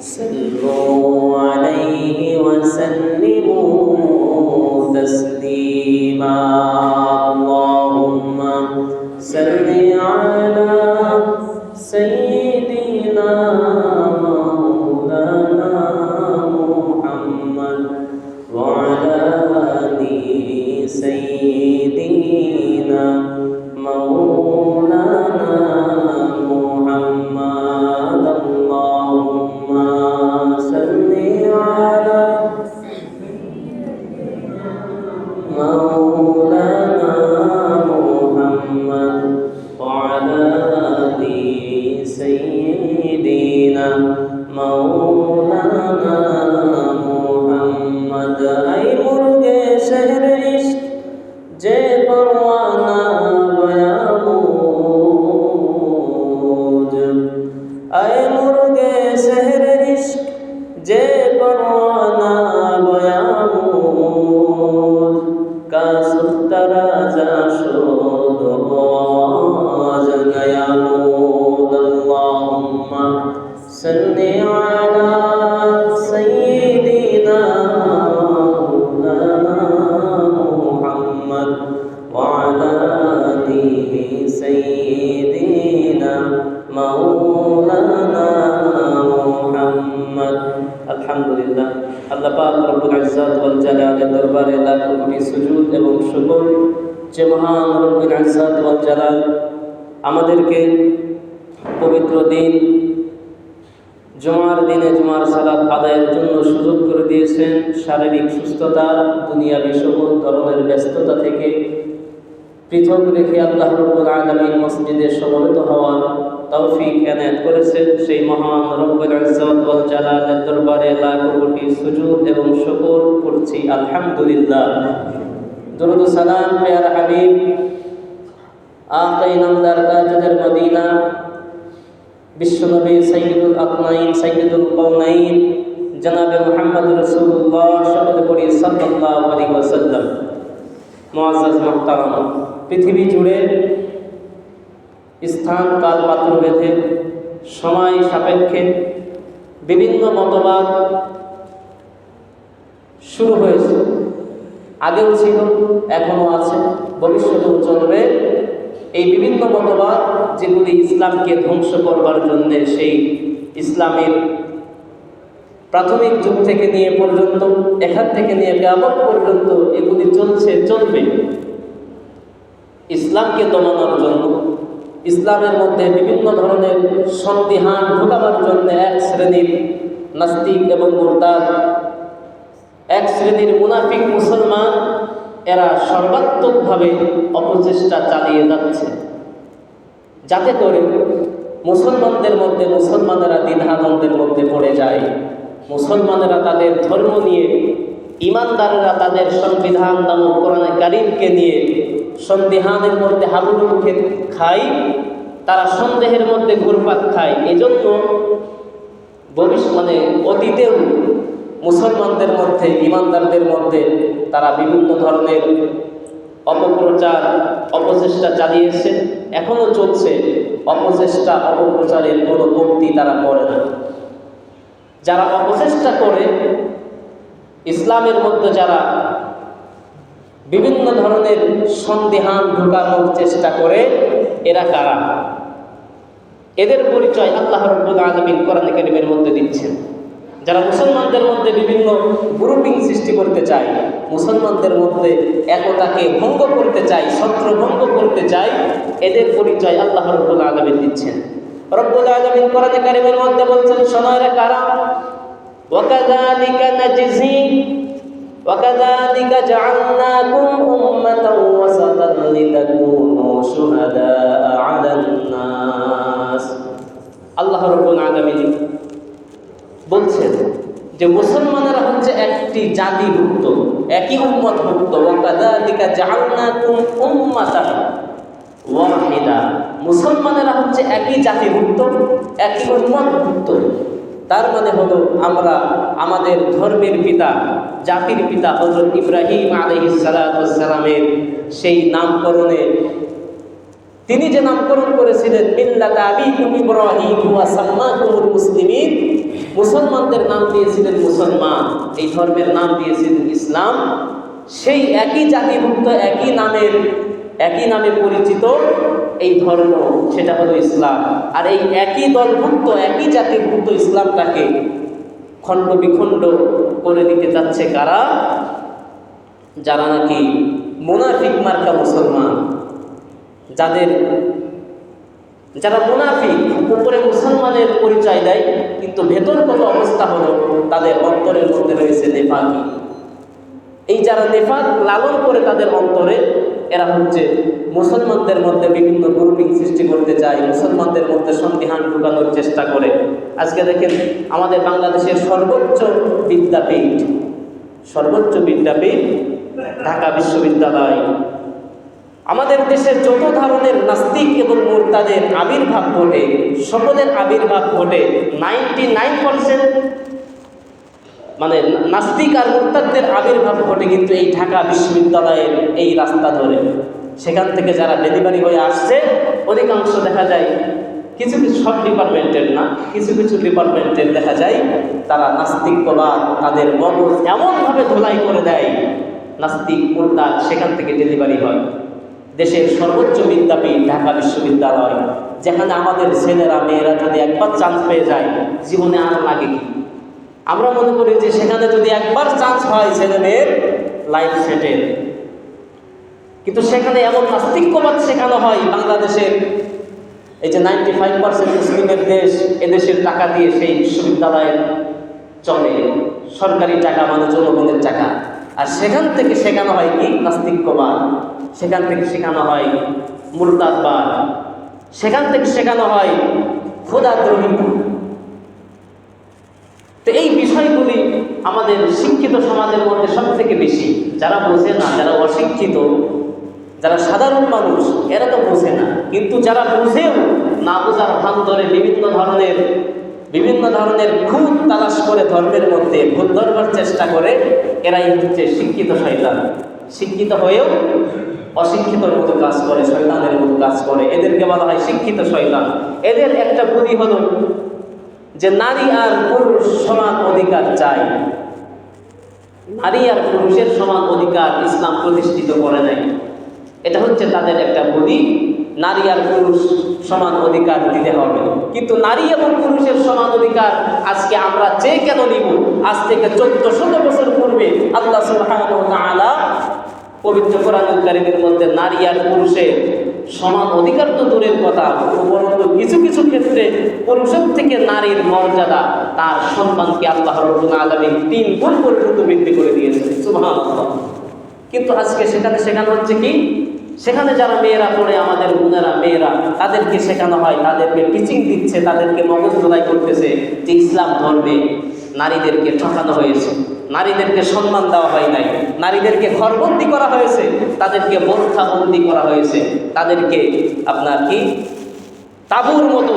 صلوا عليه وسلموا যে পরওয়ানা জমার দিনে জমার সালাত আদায়ের জন্য সুযোগ করে দিয়েছেন শারীরিক সুস্থতা, দুনিয়াবি সকল ধরনের ব্যস্ততা থেকে পৃথক রেখে আল্লাহ রব্বুল আলামিন মসজিদে সমবেত হওয়ার তৌফিক এনায়েত করেছেন। সেই মহান রব্বুল ইজ্জত ওয়াল জালালের দরবারে লাখ কোটি সুজুদ এবং শুকর করছি। আলহামদুলিল্লাহ। দরুদ সালাম পেয়ার হাবিব আকাই নামদার তাজুদের মদিনা বিশ্বনবী সৈয়দুল আকমাইন সৈয়দুল কৌনাইন জনাবে মোহাম্মদ রসুল্লাহ শব্দ করি সাল্লাহ আলী ওয়াসাল্লাম। মুআজ্জাজ মুহতারাম, পৃথিবী জুড়ে স্থান, কাল, পাত্র বেঁধে সময় সাপেক্ষে বিভিন্ন মতবাদ শুরু হয়েছে। আগেও ছিল, এখনও আছে, ভবিষ্যতেও চলবে। এই বিভিন্ন মতবাদ যেগুলি ইসলামকে ধ্বংস করবার জন্যে সেই ইসলামের প্রাথমিক যুগ থেকে নিয়ে পর্যন্ত, এখান থেকে নিয়ে ব্যাপক পর্যন্ত এগুলি চলছে, চলবে। ইসলামকে দমানোর জন্য, ইসলামের মধ্যে বিভিন্ন ধরনের সন্দিহান ঢোকাবার জন্য এক শ্রেণির নাস্তিক এবং মোরতাদ, এক শ্রেণির মুনাফিক মুসলমান এরা সর্বাত্মকভাবে অপচেষ্টা চালিয়ে যাচ্ছে। যাতে করে মুসলমানদের মধ্যে, মুসলমানেরা দ্বিধাদ্বন্দ্বের মধ্যে পড়ে যায়। মুসলমানেরা তাদের ধর্ম নিয়ে, ইমানদারেরা তাদের সংবিধান নামক কোরআনে কারিমকে নিয়ে সন্দেহানের মধ্যে হাবুডু মুখে খায়, তারা সন্দেহের মধ্যে ঘুরপাক খায়। এজন্য ভবিষ্যৎ মানে অতীতেও মুসলমানদের মধ্যে, ইমানদারদের মধ্যে তারা বিভিন্ন ধরনের অপপ্রচার, অপচেষ্টা চালিয়েছে। এখনও চলছে অপচেষ্টা, অপপ্রচারের কোনো ভক্তি তারা করে না। যারা অপচেষ্টা করে, ইসলামের মধ্যে যারা বিভিন্ন ধরনের সন্দেহান ঢুকানোর চেষ্টা করে, এরা কারা? এদের পরিচয় আল্লাহ রব্বুল আলমিন কোরআন মধ্যে দিচ্ছেন। যারা মুসলমানদের মধ্যে বিভিন্ন গ্রুপিং সৃষ্টি করতে চায় মুসলমানদের মধ্যে একতাকে ভঙ্গ করতে চায় ছত্র ভঙ্গ করতে চায় এদের পরিচয় আল্লাহ রব্বুল আলমিন দিচ্ছেন রব্বুল আলমিন কোরআন কারিমের মধ্যে বলছেন সময়ের কারা وكذلك نجزي وكذلك جعلناكم أمة وسطا لتكونوا شهداء على الناس আল্লাহ রব্বুল আলামিন বলছেন যে মুসলমানেরা হচ্ছে একটি জাতিভুক্ত, একই উম্মতভুক্ত। ওয়াকাদালিকা জাআলনাকুম উম্মাতান ওয়াহিদা। মুসলমানেরা হচ্ছে একই জাতিভুক্ত, একই উম্মতভুক্ত। তার মানে হলো আমরা আমাদের ধর্মের পিতা, জাতির পিতা হজরত ইব্রাহিম আলহিস সালামের সেই নামকরণে তিনি যে নামকরণ করেছিলেন, মিল্লাত আবিকুম ইব্রাহিম ওয়া সাম্মাকুমুল মুসলিমিন মুসলমানদের নাম দিয়েছিলেন মুসলমান। এই ধর্মের নাম দিয়েছিলেন ইসলাম। সেই একই জাতিভুক্ত, একই নামের, একই নামে পরিচিত এই ধর্ম, সেটা হলো ইসলাম। আর এই একই দলভুক্ত, একই জাতিভুক্ত ইসলামটাকে খণ্ড বিখণ্ড করে দিতে যাচ্ছে কারা? যারা নাকি মোনাফিক মার্কা মুসলমান। যাদের যারা মুনাফিক, উপরে মুসলমানের পরিচয় দেয়, কিন্তু ভেতরগত অবস্থা হলো তাদের অন্তরের মধ্যে রয়েছে নেফাকি। এই যারা নেফাক লালন করে তাদের অন্তরে, এরা হচ্ছে মুসলমানদের মধ্যে বিভিন্ন গ্রুপিং সৃষ্টি করতে চায়, মুসলমানদের মধ্যে সন্দিহান ঢুকানোর চেষ্টা করে। আজকে দেখেন, আমাদের বাংলাদেশের সর্বোচ্চ বিদ্যাপীঠ সর্বোচ্চ বিদ্যাপীঠ, ঢাকা বিশ্ববিদ্যালয়। আমাদের দেশের যত ধরনের নাস্তিক এবং মোরতাদের আবির্ভাব ঘটে, সকলের আবির্ভাব ঘটে নাইনটি নাইন পার্সেন্ট। মানে নাস্তিক আর মোরতাদের আবির্ভাব ঘটে কিন্তু এই ঢাকা বিশ্ববিদ্যালয়ের এই রাস্তা ধরে। সেখান থেকে যারা ডেলিভারি হয়ে আসছে, অধিকাংশ দেখা যায় কিছু কিছু সব ডিপার্টমেন্টের না, কিছু কিছু ডিপার্টমেন্টের দেখা যায় তারা নাস্তিকবাদ তাদের মগজ এমনভাবে ধোলাই করে দেয়, নাস্তিক মোরতাদ সেখান থেকে ডেলিভারি হয়। দেশের সর্বোচ্চ বিদ্যাপীঠ, ঢাকা বিশ্ববিদ্যালয়, যেখানে আমাদের ছেলেরা, মেয়েরা যদি একবার চান্স পেয়ে যায়, জীবনে আর লাগে কি? আমরা মনে করি যে সেখানে যদি একবার চান্স হয় ছেলে মেয়ের লাইফ সেটেল কিন্তু সেখানে এমন নাস্তিক্যবাদ শেখানো হয় বাংলাদেশের। এই যে নাইনটি ফাইভ পার্সেন্ট মুসলিমের দেশ এদেশের টাকা দিয়ে সেই বিশ্ববিদ্যালয়ে চলে, সরকারি টাকা মানে জনগণের টাকা। আর সেখান থেকে শেখানো হয় কি? নাস্তিক্যবাদ। সেখান থেকে শেখানো হয় মুরতাদবাদ সেখান থেকে শেখানো হয় খোদাদ্রোহিতা তো এই বিষয়গুলি আমাদের শিক্ষিত সমাজের মধ্যে সব থেকে বেশি। যারা বোঝে না, যারা অশিক্ষিত, যারা সাধারণ মানুষ, এরা তো বোঝে না। কিন্তু যারা বুঝেও না বোঝার ভান ধরে বিভিন্ন ধরনের বিভিন্ন ধরনের খুব তালাশ করে ধর্মের মধ্যে ভুল ধরবার চেষ্টা করে, এরাই হচ্ছে শিক্ষিত শয়তান। শিক্ষিত হয়েও অশিক্ষিতর মতো কাজ করে, শয়তানের মতো কাজ করে। এদেরকে বলা হয় শিক্ষিত শয়তান। এদের একটা বুদ্ধি হলো যে নারী আর পুরুষ সমান অধিকার চাই নারী আর পুরুষের সমান অধিকার ইসলাম প্রতিষ্ঠিত করে নাই। এটা হচ্ছে তাদের একটা বুদ্ধি নারী আর পুরুষ সমান অধিকার দিতে হবে। কিন্তু নারী এবং পুরুষের সমান অধিকার আজকে আমরা যে কেন নিব? আজ থেকে চোদ্দ শত বছর পূর্বে আল্লাহ তাআলা পবিত্র কোরআনুল মধ্যে নারী আর পুরুষের সমান অধিকার তো দূরের কথা, উপরন্ত কিছু কিছু ক্ষেত্রে পুরুষের থেকে নারীর মর্যাদা তার সম্মানকে আল্লাহ রব্বুল আলামিন তিন গুণ পর্যন্ত বৃদ্ধি করে দিয়েছে সুবহানাল্লাহ। কিন্তু আজকে সেখানে শেখানো হচ্ছে কি? সেখানে যারা মেয়েরা পড়ে, আমাদের বোনেরা, মেয়েরা, তাদেরকে শেখানো হয়, তাদেরকে টিচিং দিচ্ছে, তাদেরকে মগজ করতেছে যে ইসলাম ধর্মে নারীদেরকে ঠকানো হয়েছে। নারীদেরকে সম্মান দেওয়া হয় নাই। নারীদেরকে ঘরবন্দি করা হয়েছে। তাদেরকে বন্ধি করা হয়েছে। তাদেরকে আপনার কি? তাবুর মতো।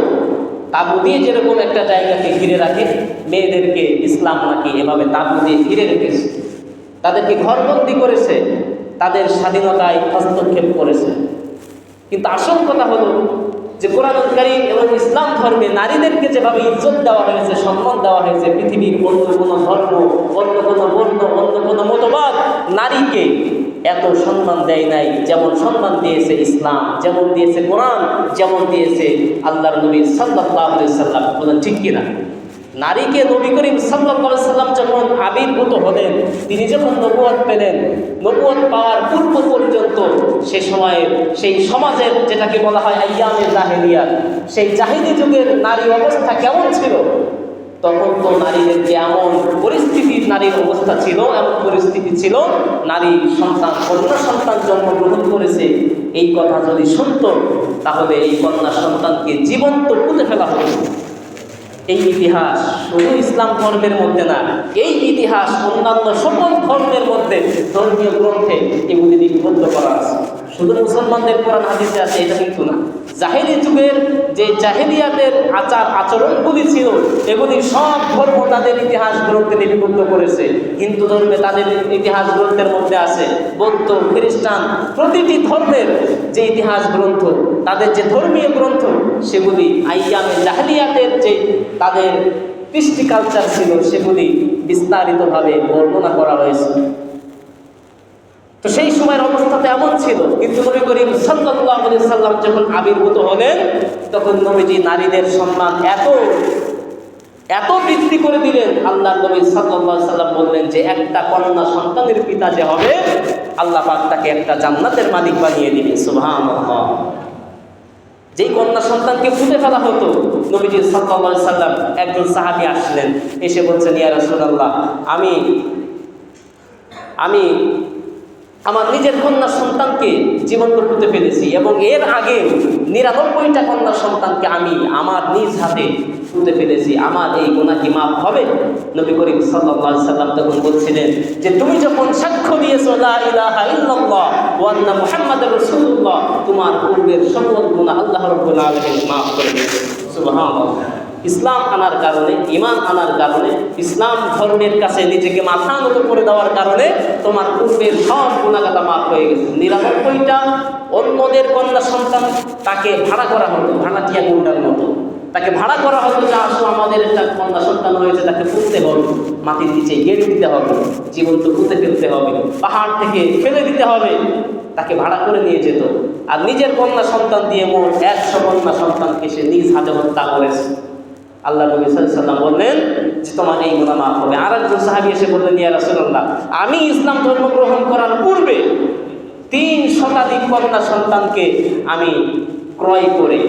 তাবু দিয়ে যেরকম একটা জায়গাকে ঘিরে রাখে, মেয়েদেরকে ইসলাম নাকি এভাবে তাবু দিয়ে ঘিরে রেখেছে। তাদেরকে ঘরবন্দি করেছে। তাদের স্বাধীনতায় হস্তক্ষেপ করেছে। কিন্তু আসল কথা হলো যে কোরআনকারী এবং ইসলাম ধর্মে নারীদেরকে যেভাবে ইজ্জত দেওয়া হয়েছে, সম্মান দেওয়া হয়েছে, পৃথিবীর অন্য কোনো ধর্ম, অন্য কোনো বর্ণ, অন্য কোনো মতবাদ নারীকে এত সম্মান দেয় নাই, যেমন সম্মান দিয়েছে ইসলাম, যেমন দিয়েছে কোরআন, যেমন দিয়েছে আল্লাহ নবী সাল্লাহ সাল্লাম ঠিক কিনা? নারীকে নবী করিম সাল্লাহ সাল্লাম যখন আবির্ভূত হলেন, তিনি যখন নবুয়াদ পেলেন নবুয়াদ পাওয়ার পূর্ব পর্যন্ত সে সময়ে সেই সমাজের যেটাকে বলা হয় আয়ামের জাহেলিয়া, সেই জাহিদি যুগের নারী অবস্থা কেমন ছিল? তখন তো নারীদেরকে এমন পরিস্থিতির নারীর অবস্থা ছিল, এমন পরিস্থিতি ছিল, নারী সন্তান, কন্যা সন্তান জন্মগ্রহণ করেছে। এই কথা যদি শুনত, তাহলে এই কন্যা সন্তানকে জীবন্ত পুঁতে ফেলা হতো। এই ইতিহাস শুধু ইসলাম ধর্মের মধ্যে না, এই ইতিহাস অন্যান্য সকল ধর্মের মধ্যে ধর্মীয় গ্রন্থে এগুলি লিপিবদ্ধ করা আছে। শুধু মুসলমানদের কোরআন হাদিসে আছে, এটা কিন্তু না। জাহেলি যুগের যে জাহেলিয়াতের আচার আচরণগুলি ছিল, এগুলি সব ধর্ম তাদের ইতিহাস গ্রন্থে লিপিবদ্ধ করেছে। হিন্দু ধর্মে তাদের ইতিহাস গ্রন্থের মধ্যে আছে। বৌদ্ধ, খ্রিস্টান, প্রতিটি ধর্মের যে ইতিহাস গ্রন্থ, তাদের যে ধর্মীয় গ্রন্থ, সেগুলি আইয়ামে জাহেলিয়াতের যে তাদের কৃষ্টি কালচার ছিল, সেগুলি বিস্তারিতভাবে বর্ণনা করা হয়েছে। তো সেই সময়ের অবস্থাতে এমন ছিল কিন্তু নবী করিম আলাইহি সাল্লাম যখন আবির্ভূত হলেন, তখন নবীজি নারীদের সম্মান এত এত বৃদ্ধি করে দিলেন। আল্লাহ নবী আলাইহি সাল্লাম বললেন যে একটা কন্যা সন্তানের পিতা যে হবে, আল্লাহ পাক তাকে একটা জান্নাতের মালিক বানিয়ে দিবে। সুবহানাল্লাহ। যেই কন্যা সন্তানকে ফুটে ফেলা হতো, নবীজি আলাইহি সাল্লাম একজন সাহাবী আসলেন, এসে বলছেন, ইয়া রাসূলুল্লাহ, আমি আমি আমার নিজের কন্যা সন্তানকে জীবন্ত পুঁতে ফেলেছি এবং এর আগে নিরানব্বইটা কন্যা সন্তানকে আমি আমার নিজ হাতে পুঁতে ফেলেছি আমার এই গোনা কি মাফ হবে? নবী করিম সাল্লাল্লাহু সাল্লাম তখন বলছিলেন যে, তুমি যখন সাক্ষ্য দিয়েছ তোমার পূর্বের সকল গুনাহ আল্লাহ আলামিন মাফ করে দিয়েছে ইসলাম আনার কারণে ইমান আনার কারণে, ইসলাম ধর্মের কাছে নিজেকে মাথা নত করে দেওয়ার কারণে তোমার পূর্বের সব গুণাগাতা মাফ হয়ে গেছে। নিরানব্বইটা অন্যদের কন্যা সন্তান তাকে ভাড়া করা হতো, ভাড়াটিয়া গুন্ডার মতো। তাকে ভাড়া করা হতো যে, আসো, আমাদের একটা কন্যা সন্তান হয়েছে, তাকে পুঁততে হবে, মাটির নিচে গেড়ে দিতে হবে, জীবন্ত পুঁতে ফেলতে হবে, পাহাড় থেকে ফেলে দিতে হবে। তাকে ভাড়া করে নিয়ে যেত। আর নিজের কন্যা সন্তান দিয়ে মোট একশো কন্যা সন্তানকে সে নিজ হাতে হত্যা করেছে। আল্লাহ নবী সাল্লাম বললেন যে, তোমার এই গুণা মাফ হবে। আর একজন সাহাবি এসে বললেন, ইয়া রাসুল্লাহ আমি ইসলাম ধর্ম গ্রহণ করার পূর্বে তিন শতাধিক কন্যা সন্তানকে আমি ক্রয় করে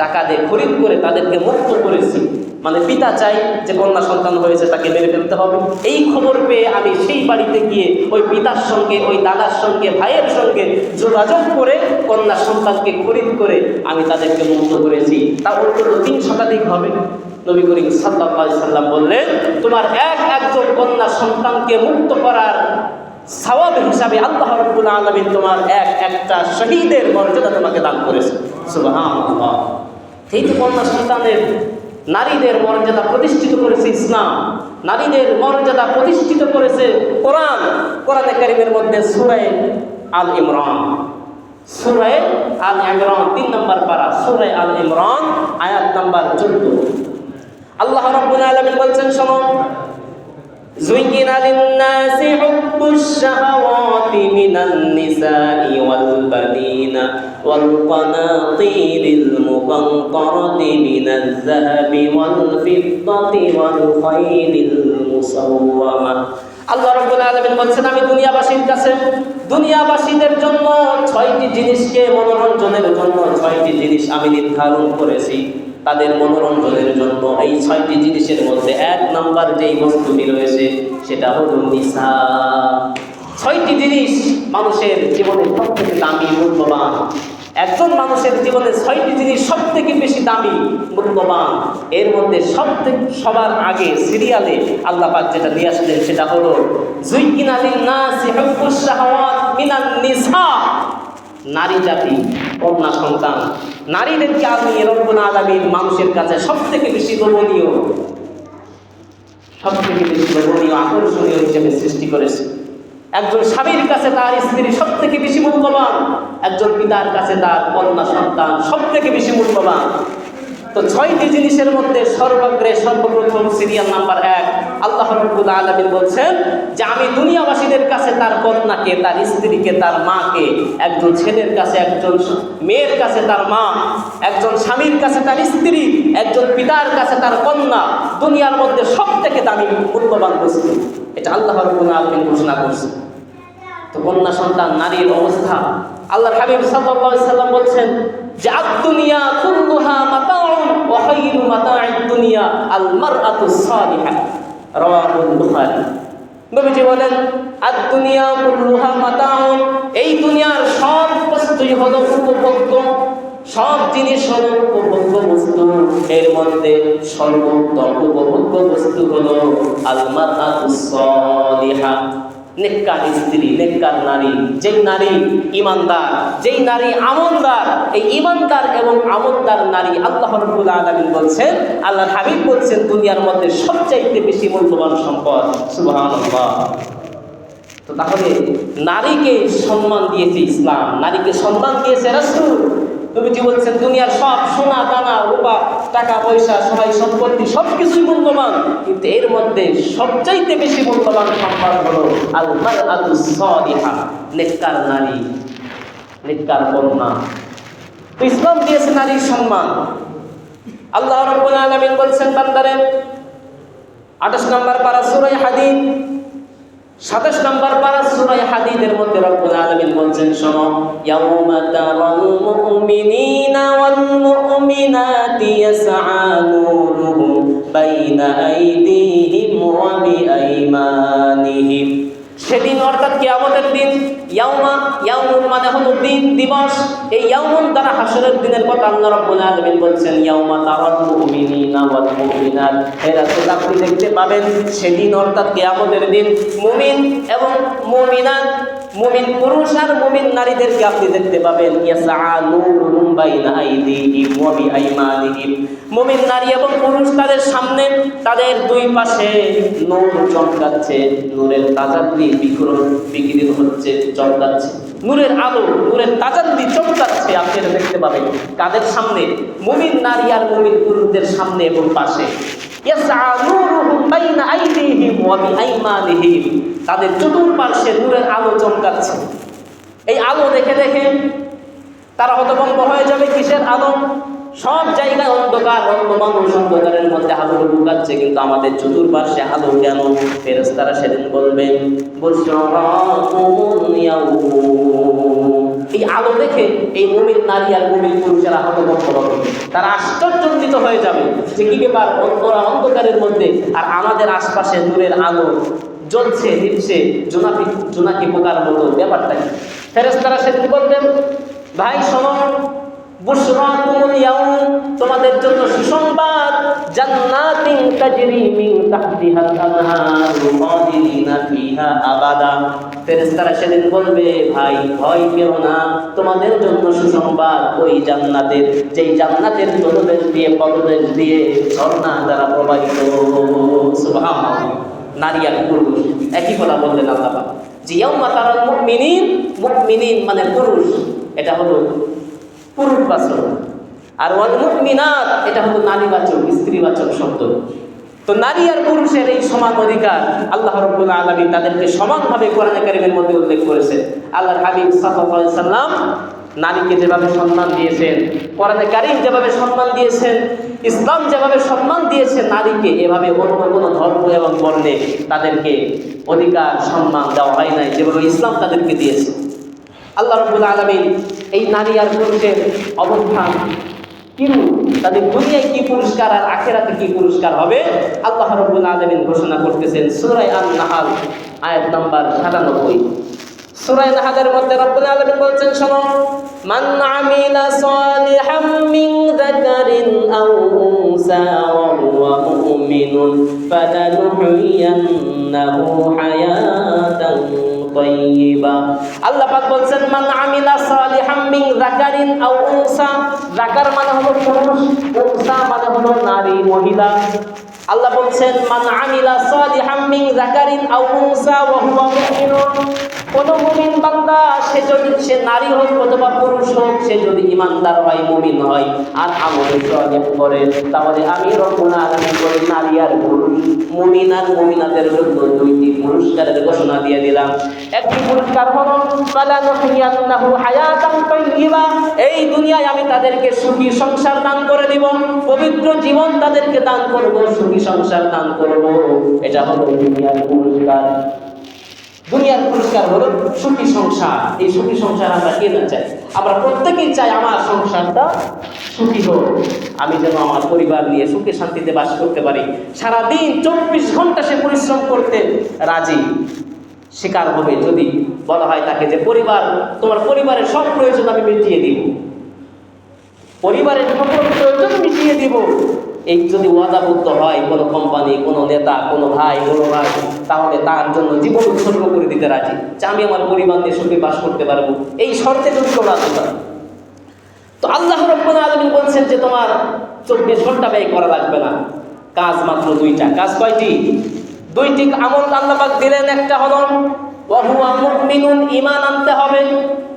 টাকা দিয়ে খরিদ করে তাদেরকে মুক্ত করেছি। মানে পিতা চাই যে কন্যা সন্তান হয়েছে, তাকে মেরে ফেলতে হবে। এই খবর পেয়ে আমি সেই বাড়িতে গিয়ে ওই পিতার সঙ্গে, ওই দাদার সঙ্গে, ভাইয়ের সঙ্গে যোগাযোগ করে কন্যা সন্তানকে খরিদ করে আমি তাদেরকে মুক্ত করেছি। তা অন্তত তিন শতাধিক হবে। নবী করিম সাল্লাহ সাল্লাম বললেন, তোমার এক একজন কন্যা সন্তানকে মুক্ত করার সওয়াব হিসাবে আল্লাহ রাব্বুল আলামিন তোমার এক একটা শহীদের মর্যাদা তোমাকে দান করেছে। সুবহানাল্লাহ। এই তো কন্যা সন্তানের নারীদের মর্যাদা প্রতিষ্ঠিত করেছে ইসলাম। নারীদের মর্যাদা প্রতিষ্ঠিত করেছে কোরআন। কোরআনে কারিমের মধ্যে সুরাই আল ইমরান। সুরাই আল ইমরান, তিন নম্বর পারা সুরাই আল ইমরান, আয়াত নম্বর চোদ্দ। আল্লাহ রব্বুল আলমিন বলছেন, শোনো زين للناس حب الشهوات من النساء والبنين والقناطير المقنطرة من الذهب والفضة والخيل المسومة আল্লাহ রাব্বুল আলামিন বলছেন আমি দুনিয়াবাসীর কাছে দুনিয়াবাসীদের জন্য ছয়টি জিনিসকে মনোরঞ্জনের জন্য ছয়টি জিনিস আমি নির্ধারণ করেছি তাদের মনোরঞ্জনের জন্য এই ছয়টি জিনিসের মধ্যে এক নাম্বার যেই বস্তুটি রয়েছে, সেটা হলো নিশা ছয়টি জিনিস মানুষের জীবনে সব থেকে দামি, মূল্যবান। একজন মানুষের জীবনে ছয়টি জিনিস সব থেকে বেশি দামি, মূল্যবান। এর মধ্যে সব থেকে সবার আগে সিরিয়ালে আল্লাহ পাক যেটা নিয়ে আসলেন, সেটা হলো নিসা নারী জাতি, কন্যা সন্তান। নারীদেরকে আপনি রব্বুল আলমীর মানুষের কাছে সব থেকে বেশি লোভনীয় সব থেকে বেশি লোভনীয় আকর্ষণীয় হিসেবে সৃষ্টি করেছে। একজন স্বামীর কাছে তার স্ত্রী সব থেকে বেশি মূল্যবান, একজন পিতার কাছে তার কন্যা সন্তান সব থেকে বেশি মূল্যবান। তো ছয়টি জিনিসের মধ্যে সর্বাগ্রে সর্বপ্রথম সিরিয়াল নাম্বার এক, আল্লাহ রব্বুল আলমিন বলছেন যে আমি দুনিয়াবাসীদের কাছে তার কন্যাকে, তার স্ত্রীকে, তার মাকে, একজন ছেলের কাছে, একজন মেয়ের কাছে তার মা, একজন স্বামীর কাছে তার স্ত্রী, একজন পিতার কাছে তার কন্যা, দুনিয়ার মধ্যে সব থেকে দামি মূল্যবান বস্তু। এটা আল্লাহ রব্বুল আলমিন ঘোষণা করছে তো কন্যা, সন্তান, নারীর অবস্থা। আল্লাহ হাবিব আলাইহি সাল্লাম বলছেন যে আদ-দুনিয়া কুল্লুহা মাতাউন ওয়া খায়রু মাতা'id দুনিয়া আল মারআতু সালিহা। রাওয়াহুল বুখারী। নবীজি বলেন আদ-দুনিয়া কুল্লুহা মাতাউন, এই দুনিয়ার সব বস্তুই হলো উপভোগ্য। সব জিনিস হলো উপভোগ্য বস্তু। এর মধ্যে সর্বোত্তম উপভোগ্য বস্তু হলো আল মারআতু সালিহা। নেককার স্ত্রী, নেককার নারী, যেই নারী ইমানদার, যেই নারী আমলদার, এই ইমানদার এবং আমলদার নারী আল্লাহ রব্বুল আলামিন বলছেন আল্লাহ হাবিব বলছেন, দুনিয়ার মধ্যে সবচাইতে বেশি মূল্যবান সম্পদ, সুবহানাল্লাহ। তো তাহলে নারীকে সম্মান দিয়েছে ইসলাম, নারীকে সম্মান দিয়েছে রাসূল। নবীজি বলছেন, দুনিয়ার সব সোনা দানা, রূপা টাকা পয়সা সহায় সম্পত্তি সবকিছুই মূল্যবান। কিন্তু এর মধ্যে সবচাইতে বেশি মূল্যবান সম্পদ হলো আল মারআতু সালিহা নেককার নারী, নেককার কন্যা। তো ইসলাম দিয়েছে নারীর সম্মান। আল্লাহ রাব্বুল আলামিন বলছেন বান্দারে 28 নম্বর পারা সূরা হাদিদ 27 নম্বর পারা সূরা হাদিদের মধ্যে রব্বুল আলামিন বলছেন, শোনো, ইয়াউমা তারাল মুমিনিনা ওয়াল মুমিনাতি ইয়াসআ নূরুহুম বাইনা আইদিহিম ওয়া বিআইমানিহিম। সেদিন অর্থাৎ কিয়ামতের দিন, ইয়াউমা, ইয়াউমুন মানে হলো দিন, দিবস। এই ইয়াউমুন দ্বারা হাসরের দিনের কথা আল্লাহ রাব্বুল আলামিন বলছেন, ইয়াউমা তারাল মুমিনিনা ওয়াল মুমিনাত। হে রাসূল, আপনি দেখতে পাবেন সেদিন অর্থাৎ কিয়ামতের দিন মুমিন এবং মুমিনাত, মুমিন পুরুষ আর মুমিন নারীদেরকে আপনি দেখতে পাবেন। ইয়াসআ নূরুহুম বাইনা আইদিহিম ওয়া বিআইমানিহিম। মুমিন নারী এবং পুরুষ তাদের সামনে তাদের দুই পাশে নূর চমকাচ্ছে, নূরের তাজাদ্দি বিকিরণ বিকিরণ হচ্ছে, চমকাচ্ছে। নূরের আলো, নূরের তাজাদ্দি চমকাচ্ছে, আপনি এটা দেখতে পাবেন। কাদের সামনে? মুমিন নারী আর মুমিন পুরুষদের সামনে এবং পাশে। তাদের চতুর্পার্শ্বে নূরের আলো চমকাচ্ছে। এই আলো দেখে দেখে তারা হতভম্ব হয়ে যাবে কিসের আলো? সব জায়গায় অন্ধকার অন্ধ অন্ধকারের মধ্যে আলো ঢুকাচ্ছে কিন্তু আমাদের চতুর্পার্শ্বে আলো কেন? ফেরেস্তারা সেদিন বলবেন এই আলো দেখে এই মুমিন নারী আর মুমিন পুরুষেরা হতভম্ব হবে। তারা আশ্চর্যজনিত হয়ে যাবে যে কি ব্যাপার? ওরা অন্ধকারের মধ্যে আর আমাদের আশপাশে নূরের আলো জ্বলছে নিচ্ছে জোনাকি জোনাকি পোকার মতো ব্যাপারটা ফেরেস্তারা সেদিন বলবেন ভাই, শোনো বুশরাকুমুল ইয়াউম, তোমাদের জন্য সুসংবাদ, জান্নাতিন তাজরি মিন তাহতিহাল আনহারু খালিদিনা ফিহা আবাদা। ফেরেশতারা সেদিন বলবে, ভাই, ভয় পেও না, তোমাদের জন্য সুসংবাদ ওই জান্নাতের। যেই জান্নাতের তলদেশ দিয়ে পদদেশ দিয়ে ঝর্ণা দ্বারা প্রবাহিত সুবহানাল্লাহ। নারী আর পুরুষ, একই কথা বললেন আল্লাহ। যে ইয়াউমা তারাল মুমিনিন মুমিনিন মানে পুরুষ। এটা হলো পুরুষবাচক আর ওয়াল এটা হলো নারীবাচক, স্ত্রীবাচক শব্দ। তো নারী আর পুরুষের এই সমান অধিকার আল্লাহ রব্বুল আলমী তাদেরকে সমানভাবে কোরআন কারিমের মধ্যে উল্লেখ করেছেন। আল্লাহ হাবিব সাল্লাম নারীকে যেভাবে সম্মান দিয়েছেন, কোরআনে কারিম যেভাবে সম্মান দিয়েছেন, ইসলাম যেভাবে সম্মান দিয়েছে নারীকে, এভাবে অন্য কোনো ধর্ম এবং বর্ণে তাদেরকে অধিকার, সম্মান দেওয়া হয় নাই, যেভাবে ইসলাম তাদেরকে দিয়েছে। আল্লাহ রবুল আলমিন এই নারী আর পুরুষের অবস্থান কিরূপ তাদের দুনিয়ায় কি পুরস্কার আর আখেরাতে কি পুরস্কার হবে? আল্লাহ রবুল আলমিন ঘোষণা করতেছেন সুরাই আন নাহাল আয়াত নাম্বার সাতানব্বই। সুরাই নাহালের মধ্যে রব্বুল আলামিন বলছেন, শোনো, মান আমিলা সালিহাম মিন যাকারিন আও উনসা ওয়া মুমিনুন ফালানুহyiyannahu হায়াতান তাইয়্যিবা আল্লাহ পাক বলেন মান আমিলা সালিহাম মিন যাকারিন আও উনসা। যাকার মানে হলো পুরুষ, উনসা মানে হলো নারী, মহিলা। আল্লাহ বলেন মান আমিলা সালিহাম মিন যাকারিন আও উনসা ওয়া হুয়া মুমিনুন। কোন মুমিন বান্দা, সে যদি সে নারী হোক অথবা পুরুষ হোক, সে যদি ইমানদার হয়, মুমিন হয়, আর আমল সালেহ করে তাহলে আমি রব্বুল আলামিন করে নারী আর পুরুষ, মুমিন আর মুমিনাদের জন্য দুইটি পুরস্কারের ঘোষণা দিয়ে দিলাম। একটি পুরস্কার হলো এই দুনিয়ায় আমি তাদেরকে সুখী সংসার দান করে দিব, পবিত্র জীবন তাদেরকে দান করব, সুখী সংসার দান করব। এটা হলো দুনিয়ার পুরস্কার। দুনিয়ার পুরস্কার হলো সুখী সংসার। এই সুখী সংসার আমরা কে না চাই? আমরা প্রত্যেকেই চাই আমার সংসারটা সুখী হোক। আমি যেন আমার পরিবার নিয়ে সুখে শান্তিতে বাস করতে পারি। সারাদিন চব্বিশ ঘণ্টা সে পরিশ্রম করতে রাজি। শিকার হবে যদি বলা হয় তাকে যে, পরিবার, তোমার পরিবারের সব প্রয়োজন আমি মিটিয়ে দিব। পরিবারের সকল প্রয়োজন মিটিয়ে দিব। এই যদি ওয়াদাবদ্ধ হয় কোনো কোম্পানি, কোনো নেতা, কোনো ভাই কোনো ভাই, তাহলে তার জন্য জীবন উৎসর্গ করে দিতে রাজি। যে আমি আমার পরিবার নিয়ে সুখে বাস করতে পারব, এই শর্তে যদি তোমরা হয়। তো আল্লাহ রব্বুল আলামিন বলছেন যে তোমার চব্বিশ ঘণ্টা ব্যয় করা লাগবে না। কাজ মাত্র দুইটা। কাজ কয়টি? দুইটি আমল আল্লাহ দিলেন, একটা হলো ওয়াহুয়া মুমিনুন, ঈমান আনতে হবে।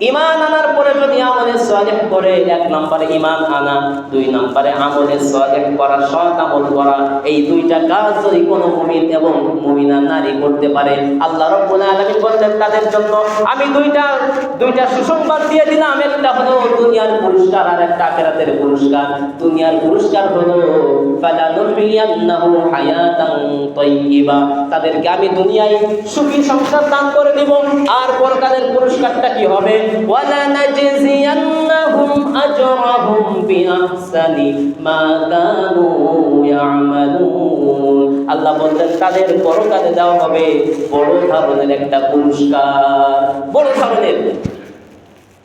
ইমান আনার পরে যদি আমলে সালেহ করে এক নম্বরে ইমান আনা, দুই নম্বরে আমলে সালেহ করা সৎ আমল করা, এই দুইটা কাজ যদি কোনো মুমিন এবং মুমিনা নারী করতে পারে, আল্লাহ রাব্বুল আলামিন বললেন তাদের জন্য, আমি দুইটা দুইটা সুসংবাদ দিয়ে দিলাম, একটা হলো দুনিয়ার পুরস্কার আর একটা আখিরাতের পুরস্কার। দুনিয়ার পুরস্কার হলো ফালানুহিয়ান্নাহু হায়াতান তাইয়্যিবা তাদেরকে আমি দুনিয়ায় সুখী সংসার দান করে দিব, আর পরকালের পুরস্কারটা কি হবে? ওয়ালা নাজজিয়ান্নাহুম আজরাহুম বিআহসানি মা কানু ইয়ামালুন আল্লাহ বললেন, তাদের পরকালে দেওয়া হবে। বড় ধরনের একটা পুরস্কার। বড় ধরনের।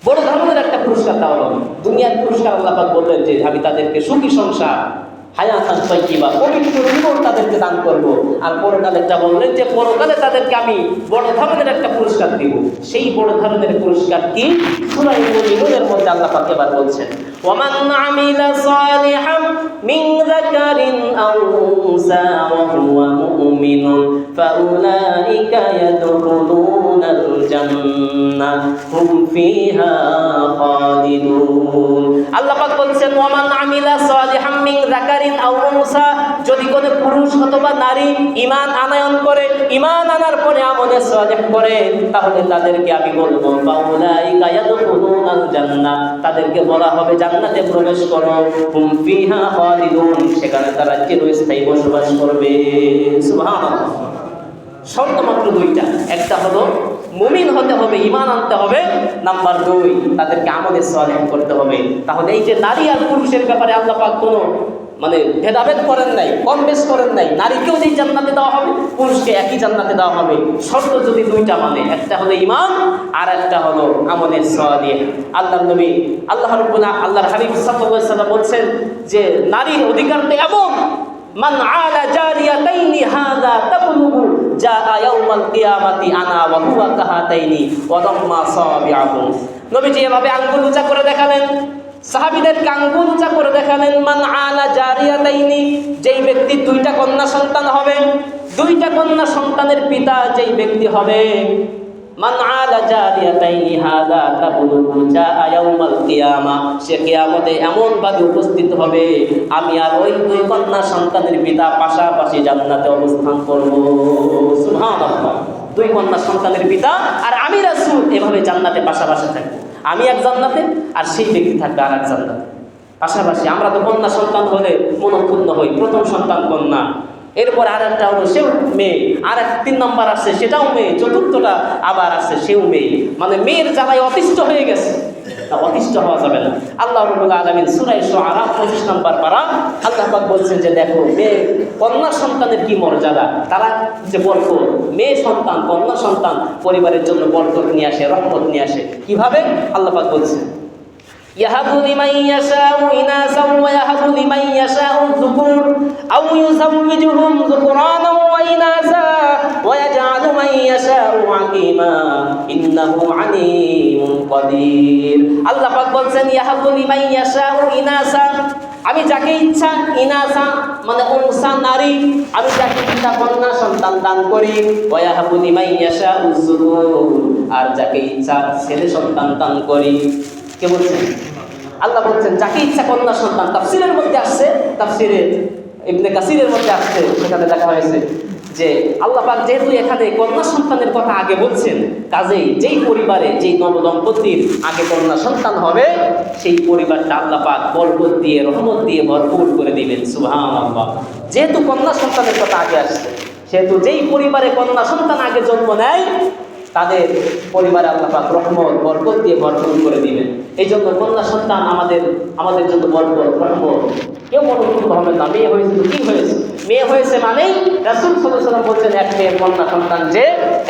বড় ধরনের একটা পুরস্কার দেওয়া হবে। দুনিয়ার পুরস্কার আল্লাহ বললেন যে, আমি তাদেরকে সুখী সংসার হায়াতান তৈকিবা পবিত্র জীবন দান করব। আর পরকালেরটা বললেন যে পরকালে তাদেরকে আমি বড় ধরনের একটা পুরস্কার দিব। সেই বড় ধরনের পুরস্কার কি? সূরা মুমিনুনের মধ্যে আল্লাহ পাক এবার বলছেন খালিদুন। আল্লাহ পাক বলছেন, ওয়ামান আমিলা সালিহাম মিন যাকারিন আও উনসা যদি কোনো পুরুষ অথবা নারী ইমান আনয়ন করে ইমান আনার পরে আমলে সালেহ করে, তাহলে তাদেরকে আমি বলব জান্নাহ। তাদেরকে বলা হবে জান্নাতে প্রবেশ করো। সেখানে তারা চিরস্থায়ী বসবাস করবে। শর্ত মাত্র দুইটা। একটা হলো, মুমিন হতে হবে ইমান আনতে হবে। নাম্বার দুই, তাদেরকে আমাদের সলেহ করতে হবে। তাহলে এই যে নারী আর পুরুষের ব্যাপারে আল্লাহ পাক কোনো মানে ভেদাভেদ করেন নাই, কম বেশ করেন নাই। নারীকেও যেই জান্নাতে দেওয়া হবে, পুরুষকে একই জান্নাতে দেওয়া হবে। শর্ত যদি দুইটা মানে একটা হলো ইমান আর একটা হলো আমাদের সলিহ আল্লাহ নবী, আল্লাহ রব্বুল আল্লাহর হাবিব ওয়াসাল্লাম বলছেন যে, নারীর অধিকারটা এমন, মান আলা জারিয়াতাইনি হাদা তাবলুগু জাআ ইয়াউমাল কিয়ামাতি আনা ওয়া হুয়া কাহাতাইনি ওয়া দাম্মা সাবিআহু নবীজি এভাবে আঙ্গুল উঁচা করে দেখালেন। সাহাবীদেরকে আঙ্গুল উঁচা দেখালেন, মান আলা জারিয়াতাইনি যেই ব্যক্তি দুইটা কন্যা সন্তান হবে, দুইটা কন্যা সন্তানের পিতা যেই ব্যক্তি হবে। মান আলা জারিয়াতাইনি হাদা তাবলুগু জাআ ইয়াউমাল কিয়ামা সে কিয়ামতে এমন ভাবে উপস্থিত হবে, আমি আর ওই দুই কন্যা সন্তানের পিতা পাশাপাশি জান্নাতে অবস্থান করব সুবহানাল্লাহ। দুই কন্যা সন্তানের পিতা আর আমি রাসূল এভাবে জান্নাতে পাশাপাশি থাকব। আমি এক জান্নাতে আর সেই ব্যক্তি থাকবে আর এক জান্নাতে। পাশাপাশি আমরা তো কন্যা সন্তান হলে মনক্ষুণ্ণ হই, প্রথম সন্তান কন্যা। এরপর আর একটা হলো সেও মেয়ে আর এক তিন নম্বর আসছে সেটাও মেয়ে, চতুর্থটা আবার আসছে সেও মেয়ে। মানে মেয়ের জ্বালায় অতিষ্ঠ হয়ে গেছে। তা অতিষ্ঠ হওয়া যাবে না আল্লাহ রবুল্লা আলমিন সুরাই আরাম পঁচিশ নম্বর পারা আল্লাহ পাক বলছেন যে দেখো মেয়ে কন্যা সন্তানের কি মর্যাদা তারা যে বরকত মেয়ে সন্তান কন্যা সন্তান পরিবারের জন্য বরকত নিয়ে আসে রহমত নিয়ে আসে কিভাবে আল্লাহ পাক বলছেন يهب لمن يشاء إناثا ويهب لمن يشاء الذكور أو يزوجهم ذكرانا وإناثا আমি যাকে ইচ্ছা, ইনাসা মানে উনসা, নারী, আমি যাকে ইচ্ছা, কন্যা, সন্তান দান করি। ওয়াহাবু মাইয়াশা উজুর আর যাকে ইচ্ছা, ছেলে, সন্তান দান করি। কে বলছেন আল্লাহ বলছেন, যাকে ইচ্ছা, কন্যা, সন্তান। তাফসিরের মধ্যে আসছে, তাফসিরের, ইবনে কাসিরের মধ্যে আসছে, সেখানে দেখা হয়েছে। যে আল্লাহ পাক যেহেতু এখানে কন্যা সন্তানের কথা আগে বলছেন, কাজেই যেই পরিবারে যেই নবদম্পতির আগে কন্যা সন্তান হবে, সেই পরিবারটা আল্লাহ পাক বরকত দিয়ে, রহমত দিয়ে ভরপুর করে দিবেন, সুবহানাল্লাহ। যেহেতু কন্যা সন্তানের কথা আগে আসছে, সেহেতু যেই পরিবারে কন্যা সন্তান আগে জন্ম নেয়, তাদের পরিবারে আল্লাহ পাক রহমত, বরকত দিয়ে ভরপুর করে দিবেন। এই জন্য কন্যা সন্তান আমাদের আমাদের জন্য বরকত, রহমত। কেউ না মেয়ে হয়েছে কি হয়েছে? মেয়ে হয়েছে মানেই রাসুল সাল্লাম বলছেন, এক মেয়ের কন্যা সন্তান যে,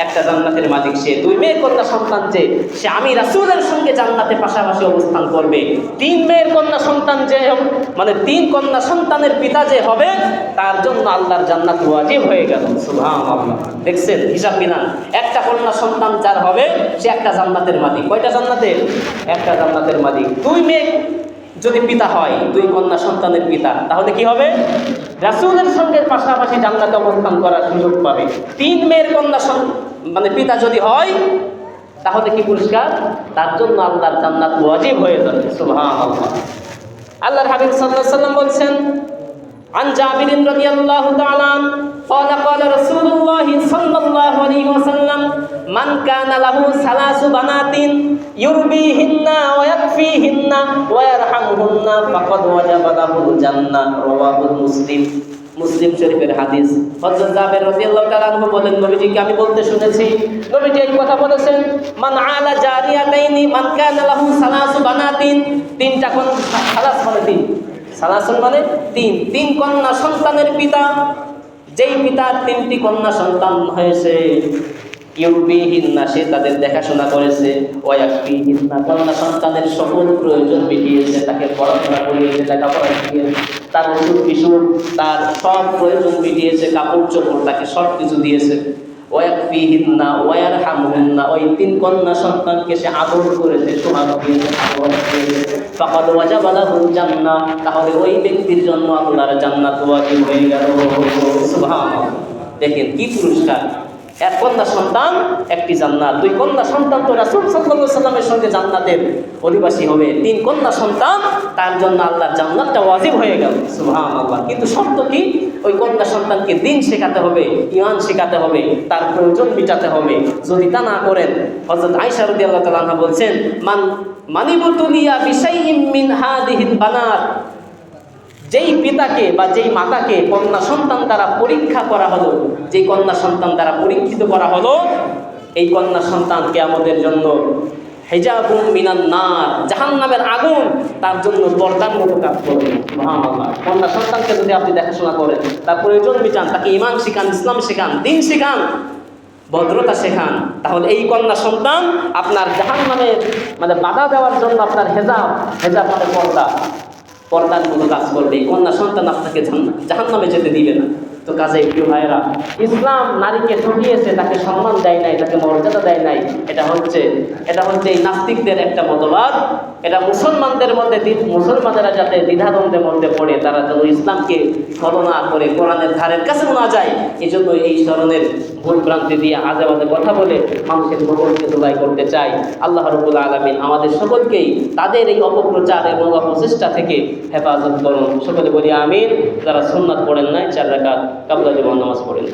একটা জান্নাতের মালিক সে। দুই মেয়ের কন্যা সন্তান যে, সে আমি রাসুলের সঙ্গে জান্নাতে পাশাপাশি অবস্থান করবে। তিন মেয়ের কন্যা সন্তান যে মানে তিন কন্যা সন্তানের পিতা যে হবে, তার জন্য আল্লাহর জান্নাত ওয়াজিব হয়ে গেল। সুবহানাল্লাহ। দেখছেন, হিসাব বিধান একটা কন্যা সন্তান যার হবে, সে একটা জান্নাতের মালিক। কয়টা জান্নাতের? একটা জান্নাতের মালিক। দুই মেয়ে যদি পিতা হয় দুই কন্যা সন্তানের পিতা তাহলে কি হবে রাসূলের সঙ্গে পাশাপাশি জান্নাতে অবস্থান করার সুযোগ পাবে তিন মেয়ের কন্যা সন- মানে পিতা যদি হয় তাহলে কি পুরস্কার তার জন্য আল্লাহর জান্নাত ওয়াজিব হয়ে যাবে সুবহানাল্লাহ আল্লাহর হাবিব সাল্লাল্লাহু আলাইহি সাল্লাম বলছেন عن جابر رضي الله تعالى عنه قال قال رسول الله صلى الله عليه وسلم মান কানা লাহু সালাসু বানাতিন ইউরবিহিন্না ওয়া ওয়া ইয়ারহামহুন্না মুসলিম। মুসলিম শরীফের হাদিস। হযরত জাবের রাদিয়াল্লাহু তাআলা আনহু বলেন, নবীজিকে আমি বলতে শুনেছি, নবীজি এই কথা বলেছেন, মান আলা জারিয়াতাইনি মান কানা লাহু সালাসু বানাতিন। তিনটা কোন সালাস মানে তিন? সালাসুন মানে তিন। তিন কন্যা সন্তানের পিতা। যেই পিতার তিনটি কন্যা সন্তান হয়েছে। ইউবিহীনা সে তাদের দেখাশোনা করেছে। সন্তানের সকল প্রয়োজন মিটিয়েছে, তাকে পড়াশোনা করিয়েছে, লেখাপড়া শিখিয়েছে। তার ওষুধ বিশুর তার সব প্রয়োজন মিটিয়েছে, কাপড় চোপড় তাকে সব কিছু দিয়েছে। ওয়াকফিহীনা ওয়ার হামহুন্না ওই তিন কন্যা সন্তানকে সে আদর করেছে, সোহাগ তাহলে ওই ব্যক্তির জন্য আল্লাহর জান্নাত হয়ে গেল। দেখেন কি পুরস্কার। এক কন্যা সন্তান, একটি জান্নাত। দুই কন্যা সন্তান তো রাসুল সাল্লাল্লাহু সাল্লামের সঙ্গে জান্নাতের অধিবাসী হবে। তিন কন্যা সন্তান, তার জন্য আল্লাহর জান্নাতটা ওয়াজিব হয়ে গেল। সুবহানাল্লাহ। কিন্তু শর্ত কি? ওই কন্যা সন্তানকে দিন শেখাতে হবে, ইমান শেখাতে হবে, তার প্রয়োজন মিটাতে হবে। যদি তা না করেন, হযরত আয়েশা রাদিয়াল্লাহু তাআলা আনহা বলছেন, মান মানিবতুলিয়া বিশাইইম মিন হাদিহিল বানাত। যেই পিতাকে বা যেই মাতাকে কন্যা সন্তান দ্বারা পরীক্ষা করা হলো, যেই কন্যা সন্তান দ্বারা পরীক্ষিত করা হলো, এই কন্যা সন্তানকে আমাদের জন্য হেজাবুম মিনান নার, জাহান্নামের আগুন তার জন্য বরদান মতো কাজ করবে। কন্যা সন্তানকে যদি আপনি দেখাশোনা করেন, তার প্রয়োজন মিটান তাকে ইমান শিখান, ইসলাম শেখান, দিন শেখান, ভদ্রতা শেখান, তাহলে এই কন্যা সন্তান আপনার জাহান্নামের মানে বাধা দেওয়ার জন্য আপনার হেজাব হেজাব মানে পর্দা পর্দার মতো কাজ করবে। কন্যা সন্তান আপনাকে জাহান্নামে যেতে দিবে না। তো কাজে প্রিয় ভাইরা ইসলাম নারীকে ঠকিয়েছে, তাকে সম্মান দেয় নাই, তাকে মর্যাদা দেয় নাই, এটা হচ্ছে এটা হচ্ছে এই নাস্তিকদের একটা মতবাদ। এটা মুসলমানদের মধ্যে মুসলমানেরা যাতে দ্বিধাদ্বন্দ্বের মধ্যে পড়ে, তারা যেন ইসলামকে ফলো না করে, কোরআনের ধারের কাছে না যায় এই জন্য এই ধরনের ভুল ভ্রান্তি দিয়ে আজে বাজে কথা বলে মানুষের ভূগোলকে দোলাই করতে চাই। আল্লাহ রবুল আলমিন আমাদের সকলকেই তাদের এই অপপ্রচার এবং অপচেষ্টা থেকে হেফাজত করুন। সকলে বলি আমিন। যারা সুন্নাত পড়েন নাই, চার রাকাত কাবলা জীবন নামাজ পড়েন।